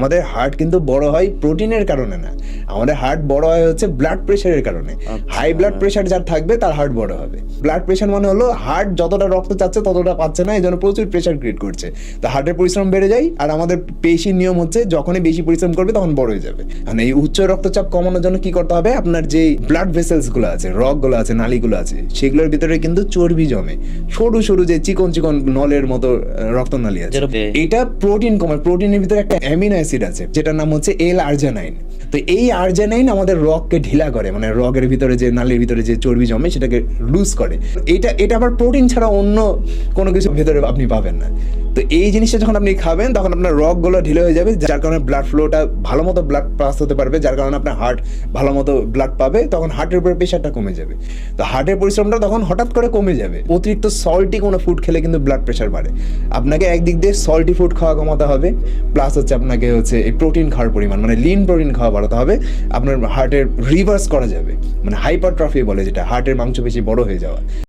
আমাদের হার্ট কিন্তু বড় হয় প্রোটিনের কারণে না। আমাদের হার্ট বড় হয় হচ্ছে ব্লাড প্রেশারের কারণে। হাই ব্লাড প্রেশার যার থাকবে তার হার্ট বড় হবে। ব্লাড প্রেশার মানে হলো হার্ট যতটা রক্ত চাচ্ছে ততটা পাচ্ছে না এই জন্য প্রচুর প্রেশার ক্রিয়েট করছে। তো হার্টের পরিশ্রম বেড়ে যায় আর আমাদের পেশির নিয়ম হচ্ছে যখনই বেশি পরিশ্রম করবে তখন বড় হয়ে যাবে। মানে এই উচ্চ রক্তচাপ কমানোর জন্য কি করতে হবে? আপনার যে ব্লাড ভেসেলসগুলো আছে রগগুলো আছে নালিগুলো আছে সেগুলোর ভিতরে কিন্তু চর্বি জমে। সরু সরু যে চিকন চিকন নলের মতো রক্তনালী আছে। এটা প্রোটিন কমায়। প্রোটিনের ভিতরে একটা অ্যামিনো অ্যাসিড আছে যেটার নাম হচ্ছে এল আর্জানাইন তো এই আর্জেনাইন আমাদের রগকে ঢিলা করে মানে রগের ভিতরে যে নালীর ভিতরে যে চর্বি জমে সেটাকে লুজ করে। এটা এটা আবার প্রোটিন ছাড়া অন্য কোনো কিছু ভিতরে আপনি পাবেন না। তো এই জিনিসটা যখন আপনি খাবেন, তখন আপনার রগগুলো ঢিলে হয়ে যাবে, যার কারণে ব্লাড ফ্লোটা ভালো মতো ব্লাড পাস হতে পারবে, যার কারণে আপনার হার্ট ভালো মতো ব্লাড পাবে, তখন হার্টের উপরে প্রেশারটা কমে যাবে। তো হার্টের পরিশ্রমটা তখন হঠাৎ করে কমে যাবে। অতিরিক্ত সল্টি কোনো ফুড খেলে কিন্তু ব্লাড প্রেশার বাড়ে। আপনাকে একদিক দিয়ে সল্টি ফুড খাওয়া কমাতে হবে প্লাস হচ্ছে আপনাকে হচ্ছে এই প্রোটিন খাওয়ার পরিমাণ মানে লিন প্রোটিন খাওয়া বাড়াতে হবে, আপনার হার্টের রিভার্স করা যাবে। মানে হাইপারট্রফি বলে যেটা হার্টের মাংস বেশি বড় হয়ে যাওয়া।